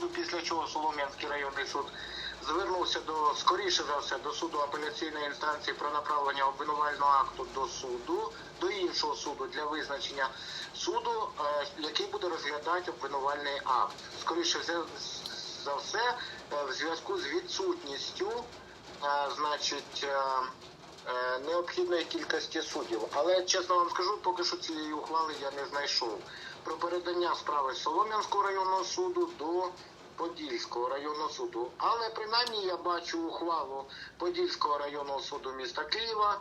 суду, після чого Солом'янський районний суд звернувся до скоріше за все до суду апеляційної інстанції про направлення обвинувального акту до суду, до іншого суду для визначення суду, е, який буде розглядати обвинувальний акт. Скоріше за- все, е, в зв'язку з відсутністю, е, значить. необхідної кількості суддів. Але чесно вам скажу, поки що цієї ухвали я не знайшов. Про передання справи Солом'янського районного суду до Подільського районного суду. Але принаймні я бачу ухвалу Подільського районного суду міста Києва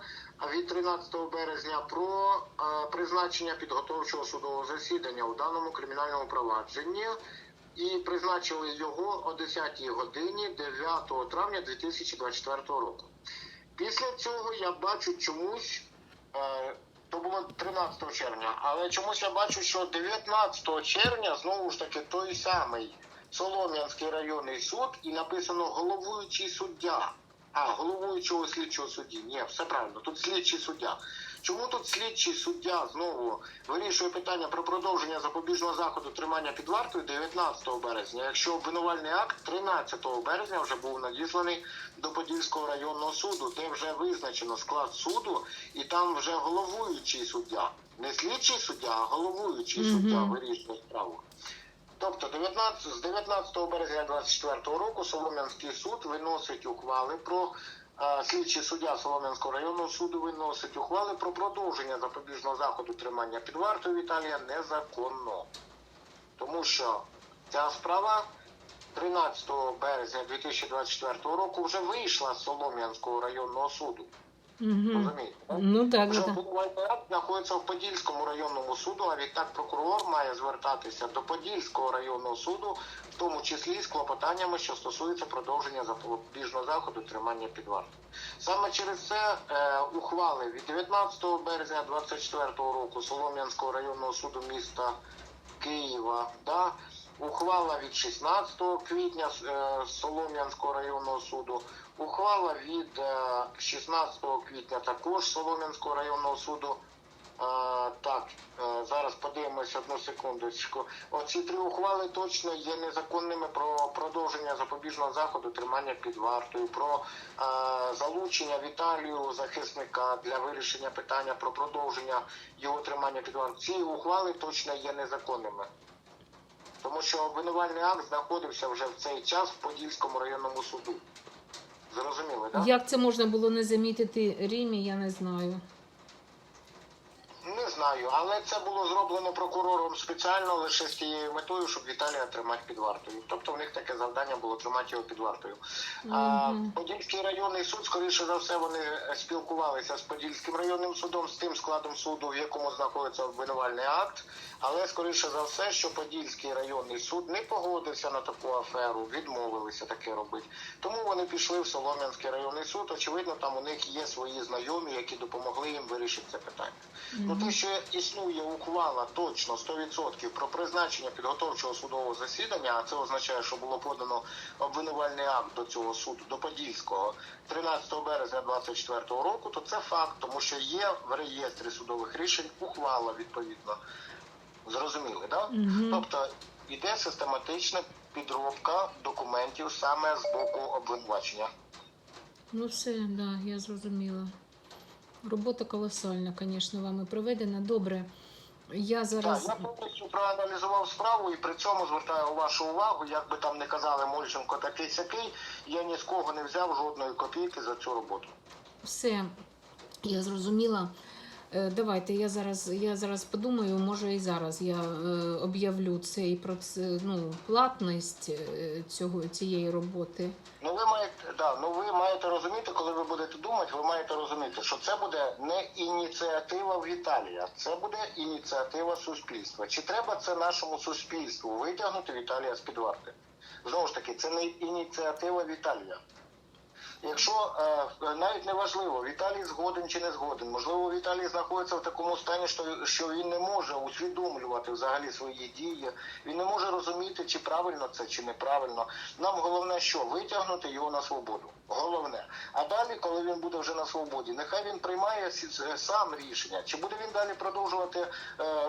від 13 березня про е, призначення підготовчого судового засідання у даному кримінальному провадженні. І призначили його о 10 годині 9 травня 2024 року. Після цього я бачу чомусь, е, то було 13 червня, але чомусь я бачу, що 19 червня знову ж таки той самий Солом'янський районний суд і написано головуючий суддя. А, головуючого слідчого судді. Ні, все правильно, тут слідчий суддя. Чому тут слідчий суддя знову вирішує питання про продовження запобіжного заходу тримання під вартою 19 березня, якщо обвинувальний акт 13 березня вже був надісланий до Подільського районного суду, де вже визначено склад суду, і там вже головуючий суддя, не слідчий суддя, а головуючий Мгм. суддя вирішує справу. Тобто 19, з 19 березня 2024 року Солом'янський суд виносить ухвали про слідчий суддя Солом'янського районного суду виносить ухвали про продовження запобіжного заходу тримання під вартою Віталія незаконно. Тому що ця справа 13 березня 2024 року вже вийшла з Солом'янського районного суду. Угу. Так? Ну так, Вже так. знаходиться в Подільському районному суду, а відтак прокурор має звертатися до Подільського районного суду, в тому числі з клопотаннями, що стосуються продовження запобіжного заходу тримання під вартою. Саме через це е, ухвали від 19 березня 2024 року Солом'янського районного суду міста Києва, да, ухвала від 16 квітня е, Солом'янського районного суду, ухвала від е, 16 квітня також Солом'янського районного суду. Е, так, е, зараз подивимось одну секундочку. Оці три ухвали точно є незаконними про продовження запобіжного заходу тримання під вартою, про е, залучення Віталію захисника для вирішення питання про продовження його тримання під вартою. Ці ухвали точно є незаконними. Тому що обвинувальний акт знаходився вже в цей час в Подільському районному суду. Зрозуміли, так? Як це можна було не замітити Римі, я не знаю. Не знаю, але це було зроблено прокурором спеціально лише з тією метою, щоб Віталія тримати під вартою. Тобто в них таке завдання було тримати його під вартою. А Подільський районний суд, скоріше за все, вони спілкувалися з Подільським районним судом, з тим складом суду, в якому знаходиться обвинувальний акт. Але скоріше за все, що Подільський районний суд не погодився на таку аферу, відмовилися таке робити. Тому вони пішли в Солом'янський районний суд. Очевидно, там у них є свої знайомі, які допомогли їм вирішити це питання. Ну те, що існує ухвала точно 100% про призначення підготовчого судового засідання, а це означає, що було подано обвинувальний акт до цього суду, до Подільського 13 березня 2024 року, то це факт, тому що є в реєстрі судових рішень ухвала відповідно. Зрозуміли? Да? Мгм. Тобто іде систематична підробка документів саме з боку обвинувачення. Ну все, да, я зрозуміла. Робота колосальна, звісно, вами проведена. Добре. Я зараз. Так, я повністю проаналізував справу і при цьому звертаю вашу увагу, як би там не казали Мольченко такий сякий, я ні з кого не взяв жодної копійки за цю роботу. Все, я зрозуміла. Е, Давайте я зараз, я зараз подумаю, може і зараз я е, об'явлю цей проц- ну, платність е, цього, цієї роботи. Ну ви маєте да, ну ви маєте розуміти, коли ви будете думати, ви маєте розуміти, що це буде не ініціатива Віталія, це буде ініціатива суспільства. Чи треба це нашому суспільству витягнути Віталія з під варти? Знову ж таки, це не ініціатива Віталія. Якщо е, навіть не важливо, Віталій згоден чи не згоден, можливо, Віталій знаходиться в такому стані, що, що він не може усвідомлювати взагалі свої дії, він не може розуміти, чи правильно це, чи неправильно. Нам головне, що витягнути його на свободу. Головне. А далі, коли він буде вже на свободі, нехай він приймає е, сам рішення, чи буде він далі продовжувати е,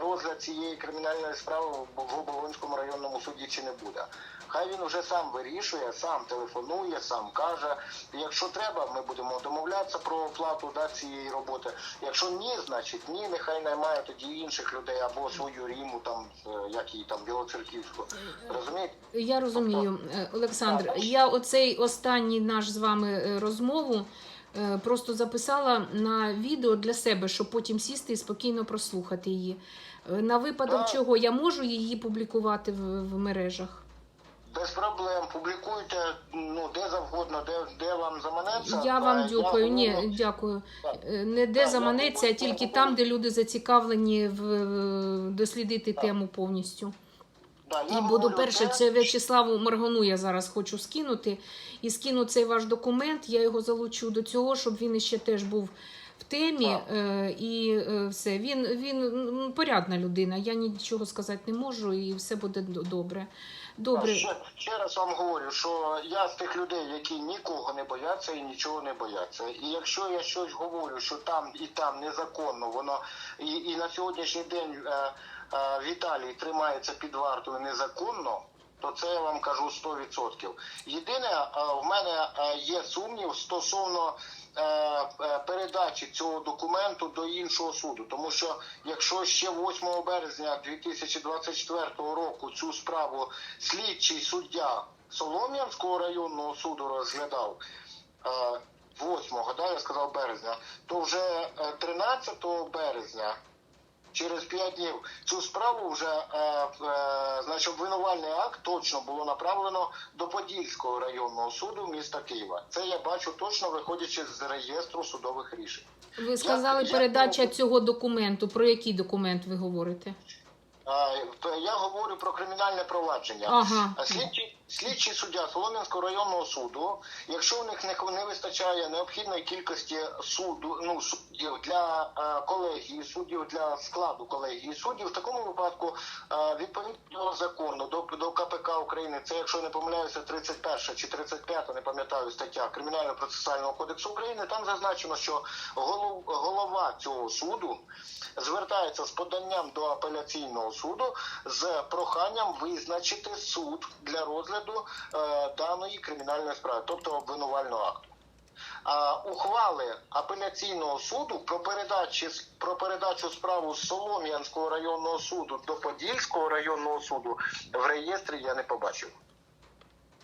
розгляд цієї кримінальної справи в Оболонському районному суді, чи не буде. Хай він вже сам вирішує, сам телефонує, сам каже. Якщо треба, ми будемо домовлятися про оплату да, цієї роботи. Якщо ні, значить ні, нехай наймає тоді інших людей або свою ріму, там е, як її там Білоцерківську. Розумієте? Я розумію, Е, Олександр. Я оцей останній наш з вами е, розмову е, просто записала на відео для себе, щоб потім сісти і спокійно прослухати її. Е, На випадок чого я можу її публікувати в, в мережах. Без проблем. Публікуйте ну де завгодно, де, де вам заманеться. Я вам дякую. говорю- Ні, дякую. Так. Е, Не де Так, заманеться, а тільки говорю. там, де люди зацікавлені в дослідити Так. тему повністю. Да, я І буду перше, це В'ячеславу Маргану я зараз хочу скинути. І скину цей ваш документ, я його залучу до цього, щоб він іще теж був в темі. Е, і е, все. Він, він порядна людина, я нічого сказати не можу, і все буде добре. Добре. Ще, ще раз вам говорю, що я з тих людей, які нікого не бояться і нічого не бояться. І якщо я щось говорю, що там і там незаконно, воно і, і на сьогоднішній день е, е, Віталій тримається під вартою незаконно. То це я вам кажу 100%. Єдине, е, в мене е, є сумнів стосовно передачі цього документу до іншого суду, тому що якщо ще 8 березня 2024 року цю справу слідчий суддя Солом'янського районного суду розглядав. е, 8, да, я сказав березня, то вже е, 13 березня, через 5 днів, цю справу вже е, е, значить, обвинувальний акт точно було направлено до Подільського районного суду міста Києва. Це я бачу точно виходячи з реєстру судових рішень. Ви сказали я- передача цього документу. Про який документ ви говорите? Е, Я говорю про кримінальне провадження. Ага. Слідчий, слідчий суддя Солом'янського районного суду, якщо у них не, не вистачає необхідної кількості суду, ну суддів для е, колегії суддів для складу колегії суддів, в такому випадку е, відповідно закону до, до КПК України, це якщо не помиляюся, 31 чи 35, не пам'ятаю стаття Кримінального процесуального кодексу України. Там зазначено, що голов, голова цього суду звертається з поданням до апеляційного суду з проханням визначити суд для розгляду е, даної кримінальної справи, тобто обвинувального акту. А ухвали апеляційного суду про передачі про передачу справу з Солом'янського районного суду до Подільського районного суду в реєстрі я не побачив.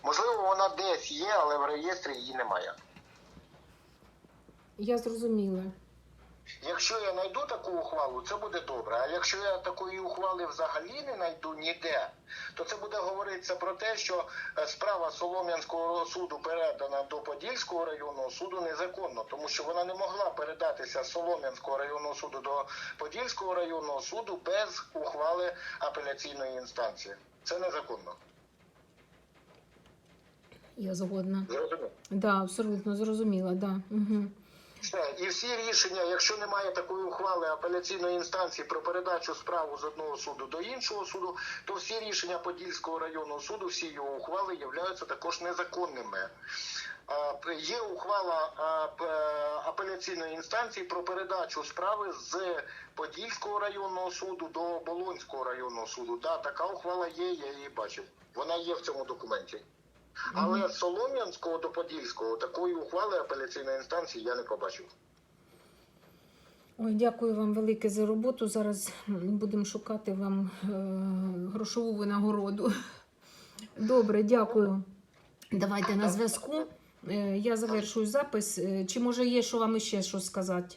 Можливо, вона десь є, але в реєстрі її немає. Я зрозуміла. Якщо я знайду таку ухвалу, це буде добре. А якщо я такої ухвали взагалі не знайду ніде, то це буде говоритися про те, що е, справа Солом'янського суду передана до Подільського районного суду незаконно, тому що вона не могла передатися з Солом'янського районного суду до Подільського районного суду без ухвали апеляційної інстанції. Це незаконно. Я згодна. Зрозуміло? Да, абсолютно зрозуміла, да. Угу. Все. І всі рішення, якщо немає такої ухвали апеляційної інстанції про передачу справу з одного суду до іншого суду, то всі рішення Подільського районного суду, всі його ухвали являються також незаконними. Є ухвала апеляційної інстанції про передачу справи з Подільського районного суду до Оболонського районного суду. Да, така ухвала є, я її бачив. Вона є в цьому документі. Але з Солом'янського до Подільського такої ухвали апеляційної інстанції я не побачив. Ой, дякую вам велике за роботу. Зараз будемо шукати вам е, грошову винагороду. Добре, дякую. Давайте на зв'язку. Е, я завершую запис. Е, Чи може є, що вам іще щось сказати?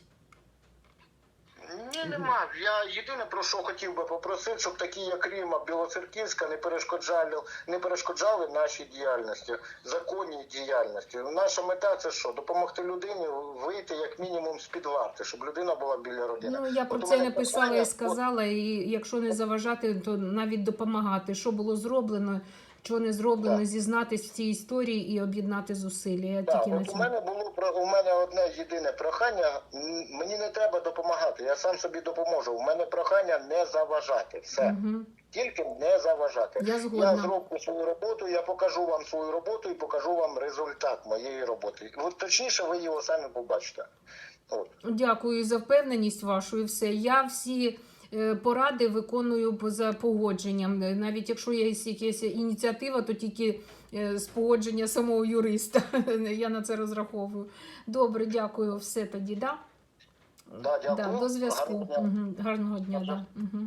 Ні, нема. Я єдине про що хотів би попросити, щоб такі, як Ріма Білоцерківська, не перешкоджали, не перешкоджали нашій діяльності, законній діяльності. Наша мета це що? Допомогти людині вийти як мінімум з під варти, щоб людина була біля родини. Ну, я про От це написала і сказала, і якщо не заважати, то навіть допомагати. Що було зроблено, чого не зроблено, Так. зізнатись в цій історії і об'єднати зусилля. Я Так, тільки на у мене було про у мене одне єдине прохання. Мені не треба допомагати. Я сам собі допоможу. У мене прохання не заважати. Все Угу. тільки не заважати. Я. Я зроблю свою роботу. Я покажу вам свою роботу і покажу вам результат моєї роботи. От точніше, ви його самі побачите. От. Дякую за впевненість вашу і все. Я всі поради виконую поза погодженням. Е, Навіть якщо є якась ініціатива, то тільки е, з погодження самого юриста. Я на це розраховую. Добре, дякую. Все тоді, да? Да, дякую. до зв'язку. Гарного дня. Гарного дня, да. Угу.